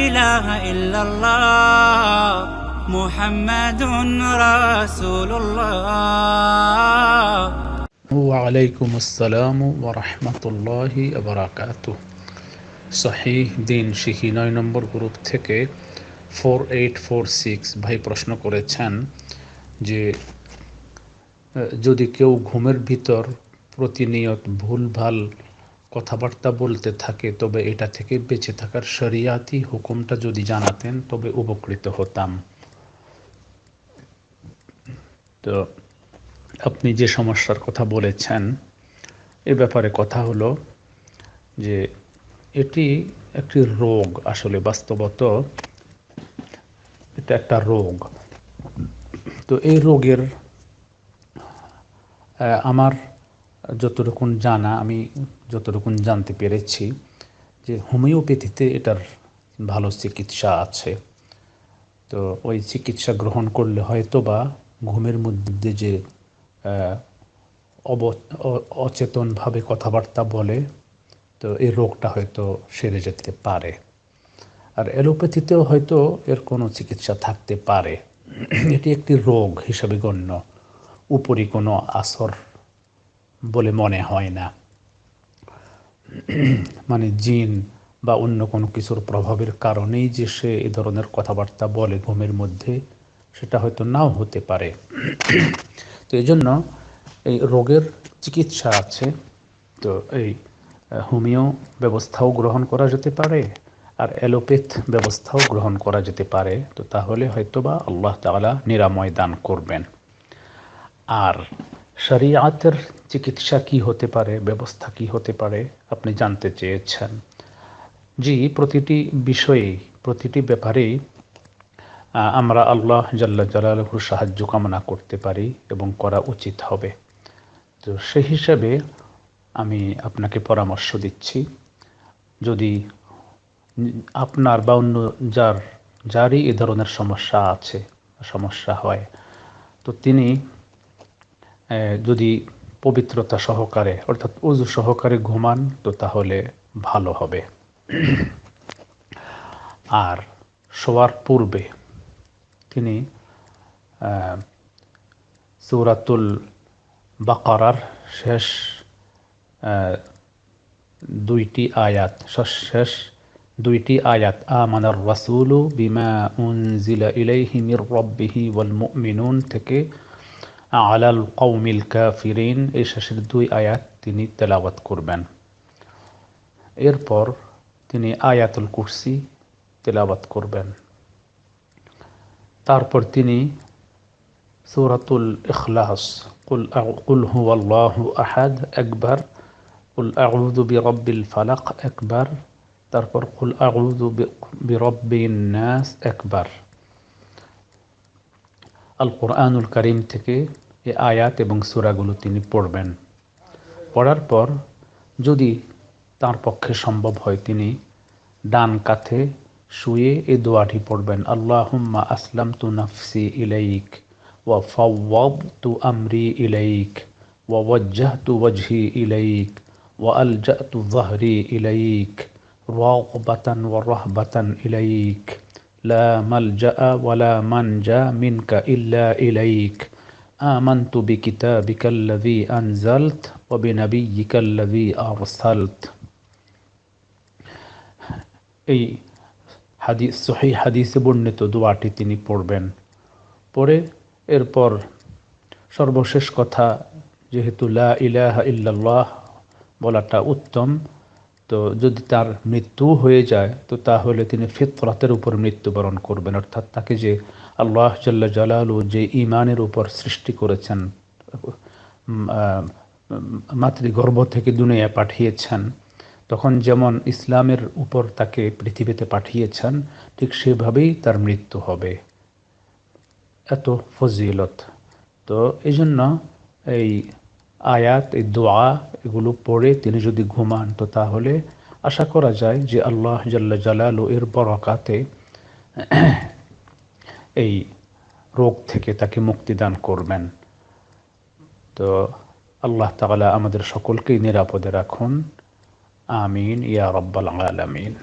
إله إلا الله محمد رسول الله ওয়ালাইকুম আসসালাম ওরহমতুল্লাহি আবরাকাত সহিহ দিন শিখি নয় নম্বর গ্রুপ থেকে ফোর এইট ফোর সিক্স ভাই প্রশ্ন করেছেন যে আহ, যদি কেউ ঘুমের ভিতর প্রতিনিয়ত ভুলভাল কথাবার্তা বলতে থাকে, তবে এটা থেকে বেঁচে থাকার শরিয়াতি হুকুমটা যদি জানাতেন, তবে উপকৃত হতাম। তো আপনি যে সমস্যার কথা বলেছেন, এ ব্যাপারে কথা হলো যে এটি একটি রোগ আসলে, বাস্তবত এটা একটা রোগ। তো এই রোগের আমার যতটুকুন জানা, আমি যতটুকুন জানতে পেরেছি যে হোমিওপ্যাথিতে এটার ভালো চিকিৎসা আছে। তো ওই চিকিৎসা গ্রহণ করলে হয়তো বা ঘুমের মধ্যে যে অব অচেতনভাবে কথাবার্তা বলে, তো এই রোগটা হয়তো সেরে যেতে পারে। আর অ্যালোপ্যাথিতেও হয়তো এর কোনো চিকিৎসা থাকতে পারে। এটি একটি রোগ হিসাবে গণ্য। উপরি কোনো আসর বলে মনে হয় না। মানে জিন বা অন্য কোনো কিছুর প্রভাবের কারণেই যে সে এ ধরনের কথাবার্তা বলে ঘুমের মধ্যে, সেটা হয়তো নাও হতে পারে। তো এই জন্য এই রোগের চিকিৎসা আছে। তো এই হোমিও ব্যবস্থাও গ্রহণ করা যেতে পারে আর অ্যালোপ্যাথ ব্যবস্থাও গ্রহণ করা যেতে পারে। তো তাহলে হয়তোবা আল্লাহ তাআলা নিরাময় দান করবেন। আর শরিয়াতের চিকিৎসা কি হতে পারে, ব্যবস্থা কি হতে পারে, আপনি জানতে চেয়েছেন। জি, প্রতিটি বিষয়ে, প্রতিটি ব্যাপারেই আমরা আল্লাহ জাল্লা জালালহুর সাহায্য কামনা করতে পারি এবং করা উচিত হবে। তো সেই হিসাবে আমি আপনাকে পরামর্শ দিচ্ছি, যদি আপনার বা অন্য যার, যারই এ ধরনের সমস্যা আছে, সমস্যা হয়, তো তিনি যদি পবিত্রতা সহকারে, অর্থাৎ উজু সহকারে ঘুমান, তো তাহলে ভালো হবে। আর শোয়ার পূর্বে তিনি সূরাতুল বাকারার শেষ দুইটি আয়াত শেষ দুইটি আয়াত, আমানার রাসূলু বিমা উনজিলা ইলাইহি মির রাব্বিহি ওয়াল মুমিনুন থেকে আলাল কওমিল কাফিরিন এই শেষের দুই আয়াত তিনি তেলাওয়াত করবেন এরপর তিনি আয়াতুল কুরসি তেলাওয়াত করবেন তারপর তিনি সূরাতুল ইখলাস কুল আউ- কুল হুয়াল্লাহু আহাদ একবার কুল আউযু বিরাব্বিল ফালাক একবার তারপর কুল আউযু বি- বিরাব্বিন নাস একবার আল কোরআনুল করিম থেকে এ আয়াত এবং সুরাগুলো তিনি পড়বেন। পড়ার পর যদি তার পক্ষে সম্ভব হয় তিনি ডান কাঁথে শুয়ে এ দোয়াটি পড়বেন, আল্লাহুম্মা আসলাম তু নাফসি ইলাইক ও ফাওয়াব তু আমরি ইলাইক ও ওয়াজ্জাহ তু ওয়াজহি ইলাইক ওয়া আলজা তু জাহরি ইলাইক, রাগবাতান ও রাহবাতান ইলাইক। لا ملجأ ولا منجا منك إلا إليك آمنت بكتابك الذي أنزلت وبنبيك الذي أرسلت এই হাদিস সহি হাদিসে বর্ণিত দোয়াটি তিনি পড়বেন পড়ে এরপর সর্বশেষ কথা যেহেতু লা ইলাহা ইল্লাল্লাহ বলাটা উত্তম তো যদি তার মৃত্যু হয়ে যায়, তো তাহলে তিনি ফিতরাতের উপর মৃত্যুবরণ করবেন। অর্থাৎ তাকে যে আল্লাহ জাল্লা জালালু যে ইমানের উপর সৃষ্টি করেছেন মাতৃগর্ভ থেকে দুনিয়া পাঠিয়েছেন, তখন যেমন ইসলামের উপর তাকে পৃথিবীতে পাঠিয়েছেন, ঠিক সেভাবেই তার মৃত্যু হবে। এত ফজিলত। তো এই জন্য এই আয়াত, এই দোয়া, এগুলো পড়ে তিনি যদি ঘুমান, তো তাহলে আশা করা যায় যে আল্লাহ জাল্লা জালালু এর বরকাতে এই রোগ থেকে তাকে মুক্তিদান করবেন। তো আল্লাহ তাআলা আমাদের সকলকেই নিরাপদে রাখুন। আমিন। ইয়া রব্বাল আলামিন।